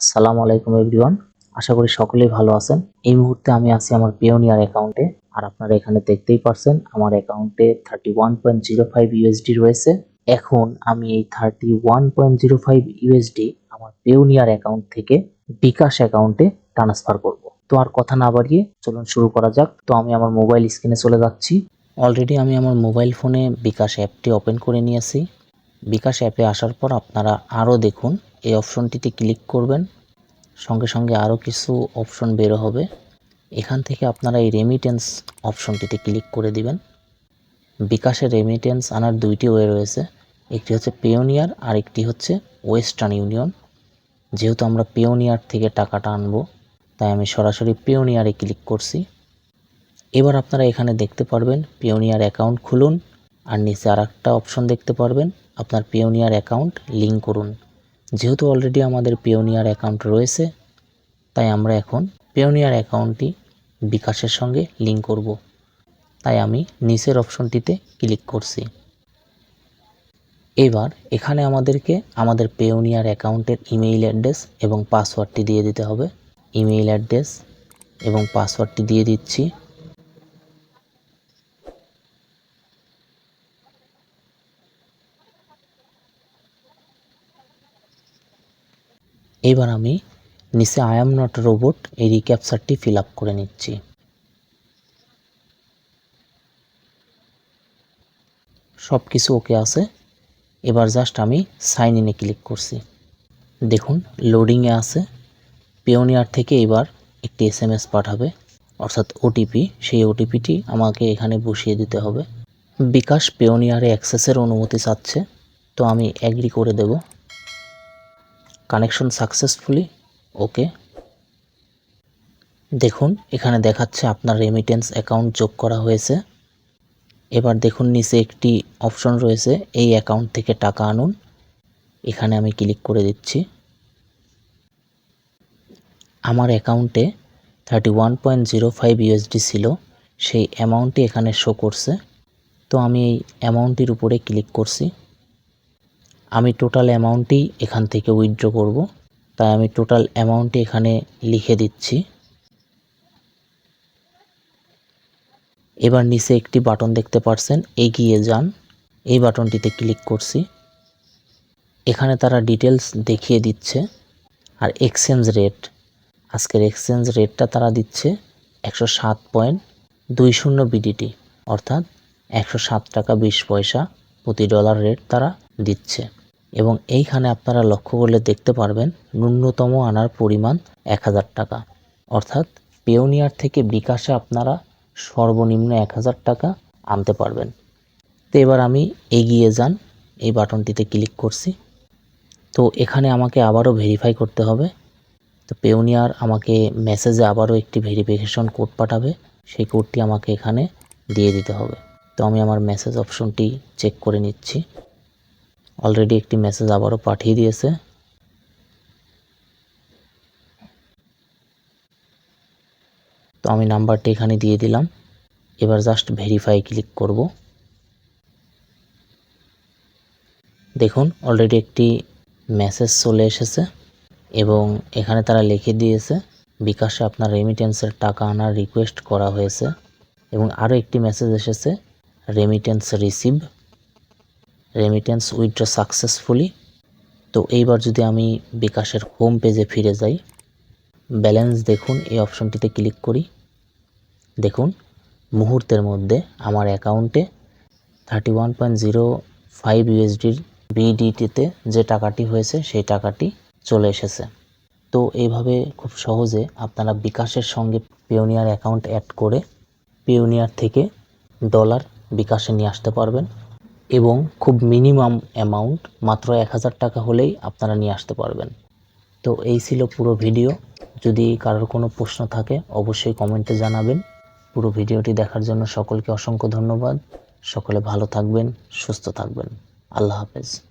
আসসালামু আলাইকুম এভরিওয়ান। আশা করি সকলেই ভালো আছেন। এই মুহূর্তে আমি আছি আমার পিওনিয়ার অ্যাকাউন্টে আর আপনারা এখানে দেখতেই পারছেন, আমার অ্যাকাউন্টে thirty one point zero five USD রয়েছে। এখন আমি এই thirty one point zero five USD আমার পেওনিয়ার অ্যাকাউন্ট থেকে বিকাশ অ্যাকাউন্টে ট্রান্সফার করব। তো আর কথা না বাড়িয়ে চলুন শুরু করা যাক। তো আমি আমার মোবাইল স্ক্রিনে চলে যাচ্ছি। অলরেডি আমি আমার মোবাইল ফোনে বিকাশ অ্যাপটি ওপেন করে নিয়েছি। বিকাশ অ্যাপে আসার পর আপনারা আরও দেখুন। এই অপশনটিতে ক্লিক করবেন। সঙ্গে সঙ্গে আরও কিছু অপশন বের হবে। এখান থেকে আপনারা এই রেমিটেন্স অপশনটিতে ক্লিক করে দিবেন। বিকাশের রেমিটেন্স আনার দুইটি ওয়ে রয়েছে। একটি হচ্ছে পেওনিয়ার আর একটি হচ্ছে ওয়েস্টার্ন ইউনিয়ন যেহেতু আমরা পেওনিয়ার থেকে টাকাটা আনব, তাই আমি সরাসরি পেওনিয়ারে ক্লিক করছি। এবার আপনারা এখানে দেখতে পারবেন পিওনিয়ার অ্যাকাউন্ট খুলুন। আর নিচে আর একটা অপশন দেখতে পারবেন, আপনার পিওনিয়ার অ্যাকাউন্ট লিঙ্ক করুন। যেহেতু অলরেডি আমাদের পিওনিয়ার অ্যাকাউন্ট রয়েছে, তাই আমরা এখন পিওনিয়ার অ্যাকাউন্টটি বিকাশের সঙ্গে লিঙ্ক করব। তাই আমি নিচের অপশনটিতে ক্লিক করছি। এবার এখানে আমাদেরকে আমাদের পেওনিয়ার অ্যাকাউন্টের ইমেইল অ্যাড্রেস এবং পাসওয়ার্ডটি দিয়ে দিতে হবে। ইমেইল অ্যাড্রেস এবং পাসওয়ার্ডটি দিয়ে দিচ্ছি এবার আমি নিচে আই এম নট রোবট এই রিক্যাপচারটি ফিল আপ করে নিচ্ছি। সব কিছু ওকে আছে। এবার জাস্ট আমি সাইন ইনে ক্লিক করছি। দেখুন লোডিংয়ে আছে। পিওনিয়ার থেকে এবার একটি এস এম এস পাঠাবে অর্থাৎ ওটিপি সেই ওটিপিটি আমাকে এখানে বসিয়ে দিতে হবে। বিকাশ পেওনিয়ারে অ্যাক্সেসের অনুমতি চাচ্ছে। তো আমি অ্যাগ্রি করে দেব। কানেকশন সাকসেসফুলি, ওকে। দেখুন, এখানে দেখাচ্ছে আপনার রেমিটেন্স অ্যাকাউন্ট যোগ করা হয়েছে। এবার দেখুন, নিচে একটি অপশন রয়েছে, এই অ্যাকাউন্ট থেকে টাকা আনুন। এখানে আমি ক্লিক করে দিচ্ছি। আমার অ্যাকাউন্টে thirty one point zero five USD ছিল, সেই অ্যামাউন্টটি এখানে শো করছে। তো আমি এই অ্যামাউন্টটির উপরে ক্লিক করছি। আমি টোটাল অ্যামাউন্টটি এখান থেকে উইথড্র করব। তাই আমি টোটাল অ্যামাউন্টটি এখানে লিখে দিচ্ছি। এবার নিচে একটি বাটন দেখতে পারছেন, এগিয়ে যান। এই বাটনটিতে ক্লিক করছি। এখানে তারা ডিটেলস দেখিয়ে দিচ্ছে। আর এক্সচেঞ্জ রেট আজকের এক্সচেঞ্জ রেটটা তারা দিচ্ছে একশো সাত পয়েন্ট দুই শূন্য বিডিটি অর্থাৎ একশো সাত টাকা বিশ পয়সা প্রতি ডলার রেট তারা দিচ্ছে। এবং এইখানে আপনারা লক্ষ্য করলে দেখতে পারবেন ন্যূনতম আনার পরিমাণ এক হাজার টাকা। অর্থাৎ পেওনিয়ার থেকে বিকাশে আপনারা সর্বনিম্ন এক হাজার টাকা আনতে পারবেন। তো এবার আমি এগিয়ে যান, এই বাটনটিতে ক্লিক করছি। তো এখানে আমাকে আবারও ভেরিফাই করতে হবে। তো পেওনিয়ার আমাকে মেসেজে আবারও একটি ভেরিফিকেশন কোড পাঠাবে। সেই কোডটি আমাকে এখানে দিয়ে দিতে হবে। তো আমি আমার মেসেজ অপশনটি চেক করে নিচ্ছি। অলরেডি একটি মেসেজ আবারও পাঠিয়ে দিয়েছে। তো আমি নাম্বারটি এখানে দিয়ে দিলাম। এবার জাস্ট ভেরিফাই ক্লিক করব। দেখুন অলরেডি একটি মেসেজ চলে এসেছে এবং এখানে তারা লিখে দিয়েছে, বিকাশে আপনার রেমিটেন্সের টাকা আনার রিকোয়েস্ট করা হয়েছে এবং আরও একটি মেসেজ এসেছে remittance receive remittance withdraw successfully তো এইবার যদি আমি বিকাশের হোম পেজে ফিরে যাই ব্যালেন্স দেখুন, এই অপশনটিতে ক্লিক করি। দেখুন, মুহূর্তের মধ্যে আমার অ্যাকাউন্টে thirty one point zero five ইউএসডির বিডিটিতে যে টাকাটি হয়েছে, সেই টাকাটি চলে এসেছে। তো এইভাবে খুব সহজে আপনারা বিকাশের সঙ্গে পিওনিয়ার অ্যাকাউন্ট অ্যাড করে পিওনিয়ার থেকে ডলার বিকাশে নিয়ে আসতে পারবেন। এবং খুব মিনিমাম অ্যামাউন্ট মাত্র এক হাজার টাকা হলেই আপনারা নিয়ে আসতে পারবেন। তো এই ছিল পুরো ভিডিও। যদি কারোর কোনো প্রশ্ন থাকে, অবশ্যই কমেন্টে জানাবেন। পুরো ভিডিওটি দেখার জন্য সকলকে অসংখ্য ধন্যবাদ। সকলে ভালো থাকবেন, সুস্থ থাকবেন। আল্লাহ হাফেজ।